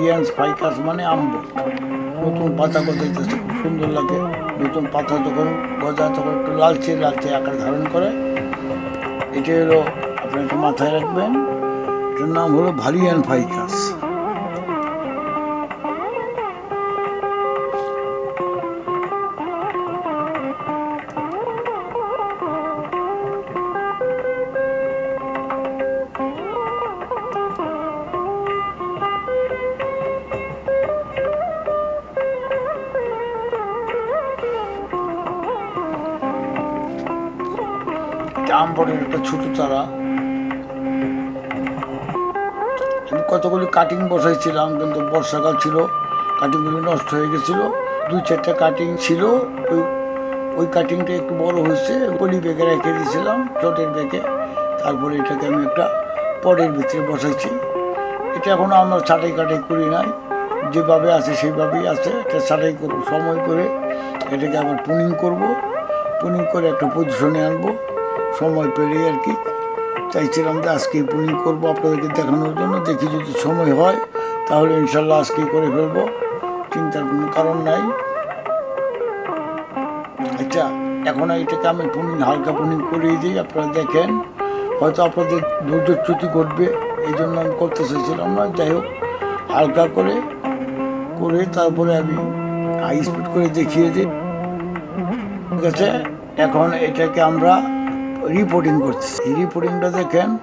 ভারিয়ান্স স্পাইকাস মানে আম্ব। নতুন পাতা গজাইতেছে, খুব সুন্দর লাগে। নতুন পাতা যখন গজায়, তখন একটু লালচে লালচে আকার ধারণ করে। এটা হলো আপনি একটু মাথায় রাখবেন। এটার নাম হলো ভারিয়ান ফাইকাস আমবরের একটা ছোট চারা। আমি কতগুলি কাটিং বসাইছিলাম, কিন্তু বর্ষাকাল ছিল কাটিংগুলি নষ্ট হয়ে গেছিল। দুই চারটা কাটিং ছিল, ওই ওই কাটিংটা একটু বড় হয়েছে পলি ব্যাগে রেখে দিয়েছিলাম চটের ব্যাগে। তারপরে এটাকে আমি একটা পটের ভিতরে বসাইছি। এটা এখনও আমরা ছাটাই কাটাই করি নাই। যেভাবে আছে সেইভাবেই আছে। এটা ছাটাই করব সময় করে, এটাকে আবার পুনিং করব। পুনিং করে একটা পজিশনে আনব। সময় পেলেই আর কি। চাইছিলাম যে আজকেই পুনিং করব, আপনাদেরকে দেখানোর জন্য। দেখি যদি সময় হয়, তাহলে ইনশাল্লাহ আজকেই করে ফেলব। চিন্তার কোনো কারণ নাই। আচ্ছা এখন এটাকে আমি পুনিং হালকা পুনিং করিয়ে দিই, আপনারা দেখেন। হয়তো আপনাদের ধৈর্যচ্যুতি ঘটবে, এই জন্য আমি করতে চাইছিলাম না। যাই হোক, হালকা করে করে তারপরে আমি হাই স্পিড করে দেখিয়ে দিই। ঠিক আছে? এখন এটাকে আমরা রিপোর্টিং করছি। এই রিপোর্টিংটা দেখেন,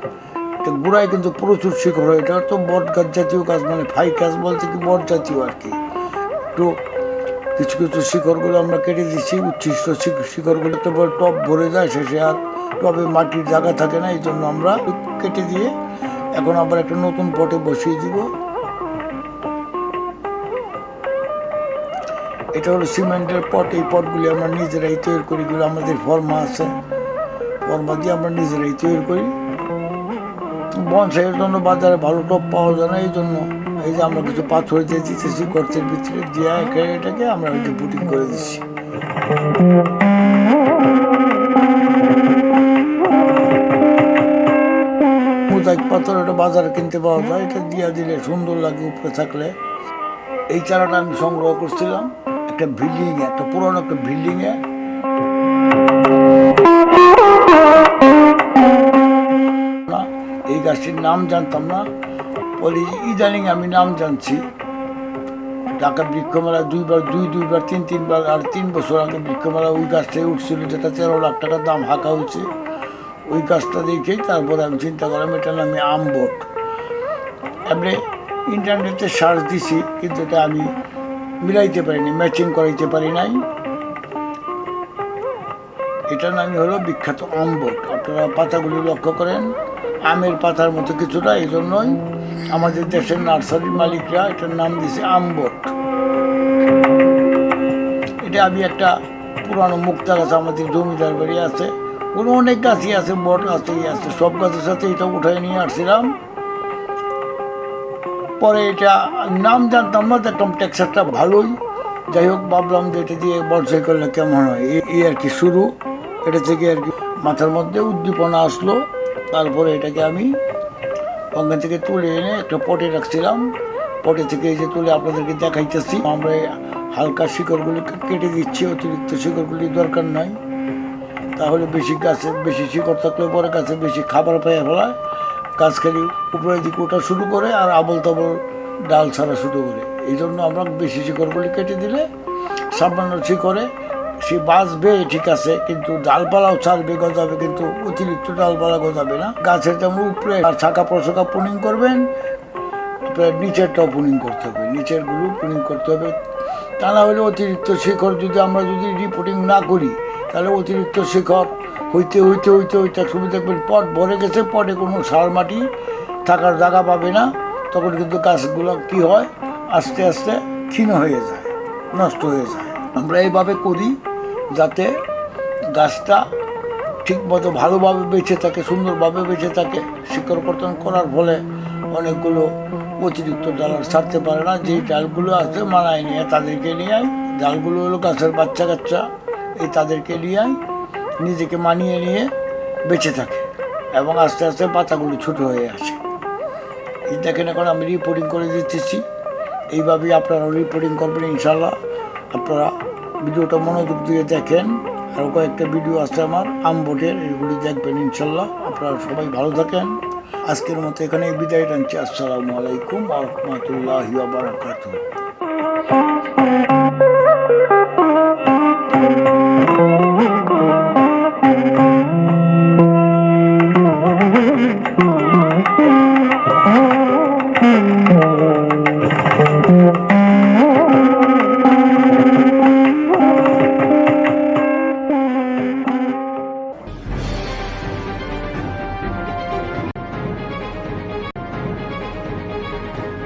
তো গোড়ায় কিন্তু প্রচুর শিকড় হয় এটা তো বট গাছ জাতীয় গাছ মানে ফাই গাছ বলতে কি বট জাতীয় আর কি। একটু কিছু কিছু শিকড়গুলো আমরা কেটে দিচ্ছি, উচ্ছিষ্ট শিক- শিকড়গুলো তো টপ ভরে যায়, শেষে আর টবে মাটির জায়গা থাকে না এই জন্য আমরা কেটে দিয়ে এখন আবার একটা নতুন পটে বসিয়ে দিব। এটা হলো সিমেন্টের পট, এই পটগুলি আমরা নিজেরাই তৈরি করি, এগুলো আমাদের ফর্মা আছে। ফর্মা দিয়ে আমরা নিজেরাই তৈরি করি। বনসাইয়ের জন্য বাজারে ভালো টপ পাওয়া যায় না এই জন্য এই যে আমরা কিছু পাথর দিয়ে দিতেছি গর্তের ভিতরে দিয়ে এটাকে আমরা ওই যে বুটিং করে দিচ্ছি। মোজাইক পাথর এটা বাজারে কিনতে পাওয়া যায়, এটা দিয়ে দিলে সুন্দর লাগে উপরে থাকলে। এই চারাটা আমি সংগ্রহ করছিলাম, একটা বিল্ডিং এ, একটা পুরনো একটা বিল্ডিং গাছটির নাম জানতাম না। বলি, ইদানিং আমি নাম জানছি। ঢাকা বৃক্ষমেলা দুইবার, দুই, দুইবার, তিন, তিনবার, আর তিন বছর আগে বৃক্ষমেলা ওই গাছটাই উঠছিল, যেটা তেরো লাখ টাকার দাম হাঁকা হয়েছে। ওই গাছটা দেখেই তারপরে আমি চিন্তা করলাম এটার নামে আমবোট এমনি ইন্টারনেটে সার্চ দিছি, কিন্তু এটা আমি মিলাইতে পারিনি, ম্যাচিং করাইতে পারি নাই। এটার নামই হলো বিখ্যাত আমবট আপনারা পাতাগুলি লক্ষ্য করেন। আমের পাতার মতো কিছুটা, এই জন্যই আমাদের দেশের নার্সারির মালিকরা এটার নাম দিয়েছে আমবট। এটা আমি একটা পুরানো মুক্তা গাছ, আমাদের জমিদার বাড়ি আছে। কোনো অনেক গাছই আছে, বট আছে আছে, সব গাছের সাথে এটা উঠাই নিয়ে আসছিলাম। পরে এটা নাম জানতাম না, দেখলাম টেক্সচারটা ভালোই। যাই হোক, ভাবলাম যে এটা দিয়ে বর্ষাই করলে কেমন হয়? এই আর কি শুরু। এটা থেকে আর কি মাথার মধ্যে উদ্দীপনা আসলো। তারপরে এটাকে আমি ওখান থেকে তুলে এনে একটা পটে রাখছিলাম। পটে থেকে যে তুলে আপনাদেরকে দেখাইতেছি, আমরা হালকা শিকড়গুলি কেটে দিচ্ছি, অতিরিক্ত শিকড়গুলি দরকার নাই। তাহলে বেশি গাছে বেশি শিকড় থাকলে পরে গাছে বেশি খাবার পেয়ে ফেলায় গাছ খালি উপরের দিকে ওঠা শুরু করে আর আবল তাবল ডাল ছাড়া শুরু করে। এই জন্য আমরা বেশি শিকড়গুলি কেটে দিলে সামান্য শিকড়ে সে বাঁচবে, ঠিক আছে, কিন্তু ডালপালাও ছাড়বে, গজাবে, কিন্তু অতিরিক্ত ডালপালা গজাবে না। গাছের যেমন উপরে আর শাখা প্রশাখা পুনিং করবেন নিচেরটাও পুনিং করতে হবে, নিচেরগুলো পুনিং করতে হবে। তা না হলে অতিরিক্ত শিখর যদি আমরা যদি রিপোর্টিং না করি, তাহলে অতিরিক্ত শিখর হইতে হইতে হইতে হইতে সুবিধা দেখবেন, পট ভরে গেছে, পটে কোনো সার মাটি থাকার জায়গা পাবে না। তখন কিন্তু গাছগুলো কি হয়? আস্তে আস্তে ক্ষীণ হয়ে যায়, নষ্ট হয়ে যায়। আমরা এইভাবে করি যাতে গাছটা ঠিকমতো ভালোভাবে বেঁচে থাকে, সুন্দরভাবে বেঁচে থাকে। শিকড় কর্তন করার ফলে অনেকগুলো অতিরিক্ত ডাল আর ছাড়তে পারে না। যেই ডালগুলো আছে মানায় নিয়ে তাদেরকে নিয়ে আয়। ডালগুলো হলো গাছের বাচ্চা কাচ্চা এই তাদেরকে নিয়ে আয়। নিজেকে মানিয়ে নিয়ে বেঁচে থাকে এবং আস্তে আস্তে পাতাগুলো ছোট হয়ে আসে। এই দেখেন এখন আমি রিপোর্টিং করে দিতেছি। এইভাবেই আপনারা রিপোর্টিং করবেন ইনশাল্লাহ আপনারা ভিডিওটা মনোযোগ দিয়ে দেখেন। আরও কয়েকটা ভিডিও আছে আমার আমবোটের এগুলি দেখবেন ইনশাল্লাহ। আপনারা সবাই ভালো থাকেন। আজকের মতো এখানে বিদায় টানছি আসসালামু আলাইকুম রহমতুল্লাহ বারাকাতুহ।